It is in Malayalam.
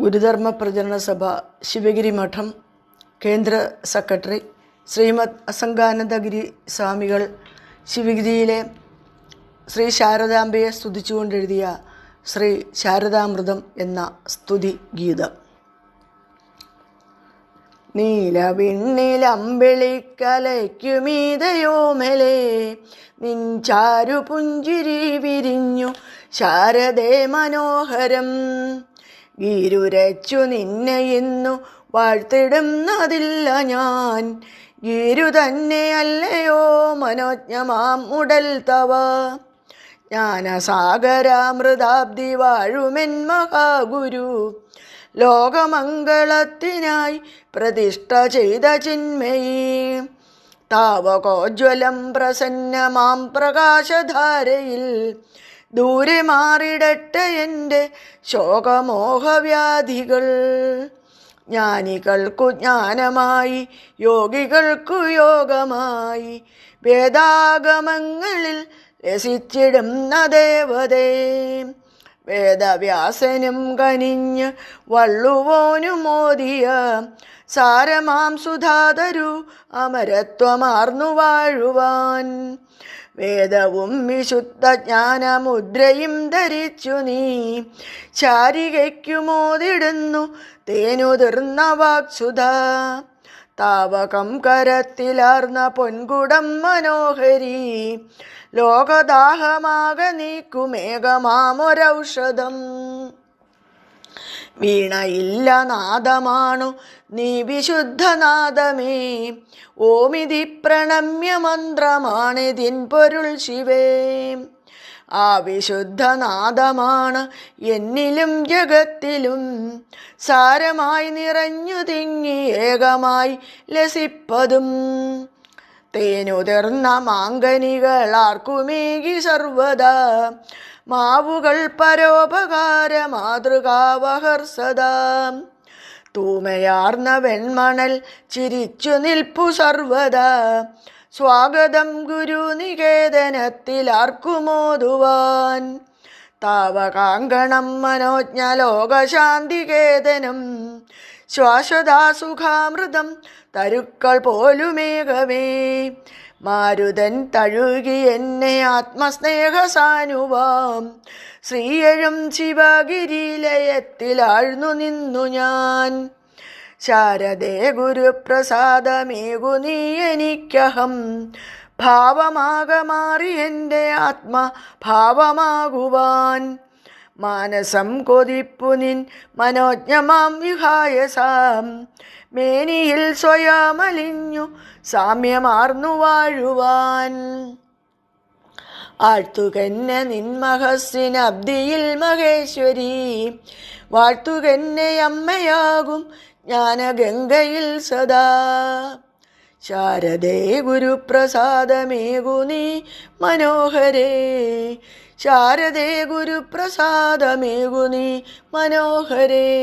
ഗുരുധർമ്മ പ്രചരണ സഭ ശിവഗിരി മഠം കേന്ദ്ര സെക്രട്ടറി ശ്രീമദ് അസംഗാനന്ദഗിരി സ്വാമികൾ ശിവഗിരിയിലെ ശ്രീ ശാരദാംബയെ സ്തുതിച്ചുകൊണ്ടെഴുതിയ ശ്രീ ശാരദാമൃതം എന്ന സ്തുതി ഗീതം. നീലവിണ്ണിലമ്പിളിക്കലയ്ക്കുമീതയോമലേ നിഞ്ചാരു പുഞ്ചിരി വിരിഞ്ഞു ശാരദേ മനോഹരം. ഗീരുരച്ചു നിന്നെ ഇന്നു വാഴ്ത്തിടുന്നതില്ല ഞാൻ. ഗീരു തന്നെയല്ലയോ മനോജ്ഞമാം ഉടൽ തവ. ജ്ഞാനസാഗരാമൃതാബ്ദി വാഴുമെൻ മഹാഗുരു. ലോകമംഗളത്തിനായി പ്രതിഷ്ഠ ചെയ്ത ചിന്മയീ. താവകോജ്വലം പ്രസന്നമാം പ്രകാശധാരയിൽ ദൂരെ മാറിടട്ടെ എന്റെ ശോകമോഹവ്യാധികൾ. ജ്ഞാനികൾക്കു ജ്ഞാനമായി യോഗികൾക്കു യോഗമായി വേദാഗമങ്ങളിൽ രസിച്ചിടുന്ന ദേവതേ. വേദവ്യാസനും കനിഞ്ഞ് വള്ളുവോനും മോദിയ സാരമാം സുധാതരു അമരത്വമാർന്നു വാഴുവാൻ. വേദവും വിശുദ്ധ ജ്ഞാനമുദ്രയും ധരിച്ചു നീ. ചാരികയ്ക്കുമോതിടുന്നു തേനുതിർന്ന വാക്സുധ. താവകം കരത്തിലാർന്ന പൊൻകുടം മനോഹരി. ലോകദാഹമാക നീക്കുമേകമാമൊരൗഷധം വീണയില്ല നാദമാണു നീ വിശുദ്ധനാദമേ. ഓമിതി പ്രണമ്യ മന്ത്രമാണിതിൻ പൊരുൾ ശിവേ. ആ വിശുദ്ധനാദമാണ് എന്നിലും ജഗത്തിലും സാരമായി നിറഞ്ഞു തിങ്ങി ഏകമായി ലസിപ്പതും. തേനുതിർന്ന മാങ്കനികൾ ആർക്കുമേകി സർവദാ. മാവുകൾ പരോപകാര മാതൃകാവഹർസദാ. തൂമയാർന്ന വെൺമണൽ ചിരിച്ചു നിൽപ്പു സർവദാ. സ്വാഗതം ഗുരുനികേതനത്തിലാർക്കുമോതുവാൻ താവകാങ്കണം മനോജ്ഞ ലോകശാന്തികേതനം ശ്വാസദാസുഖാമൃതം തരുക്കൾ പോലുമേകമേ മാരുതൻ തഴുകി എന്നെ ആത്മസ്നേഹസാനുവാം. ശ്രീയഴും ശിവഗിരിലയത്തിലാഴ്ന്നു നിന്നു ഞാൻ. ശാരദേ ഗുരുപ്രസാദമേകു നീ എനിക്കഹം. ഭാവമാകമാറി എന്റെ ആത്മ ഭാവമാകുവാൻ. മാനസം കൊതിപ്പു നിൻ മനോജ്ഞമാം വിഹായസാം മേനിയിൽ സ്വയമലിഞ്ഞു സാമ്യമാർന്നു വാഴുവാൻ. ആഴ്ത്തുകന്നെ നിൻമഹസ്സിനബ്ദിയിൽ മഹേശ്വരി. വാഴ്ത്തുകന്നെ അമ്മയാകും ജ്ഞാനഗംഗയിൽ സദാ. ശാരദേ ഗുരുപ്രസാദമേകു നീ മനോഹരേ. ശാരദേ ഗുരുപ്രസാദമേകു നീ മനോഹരേ.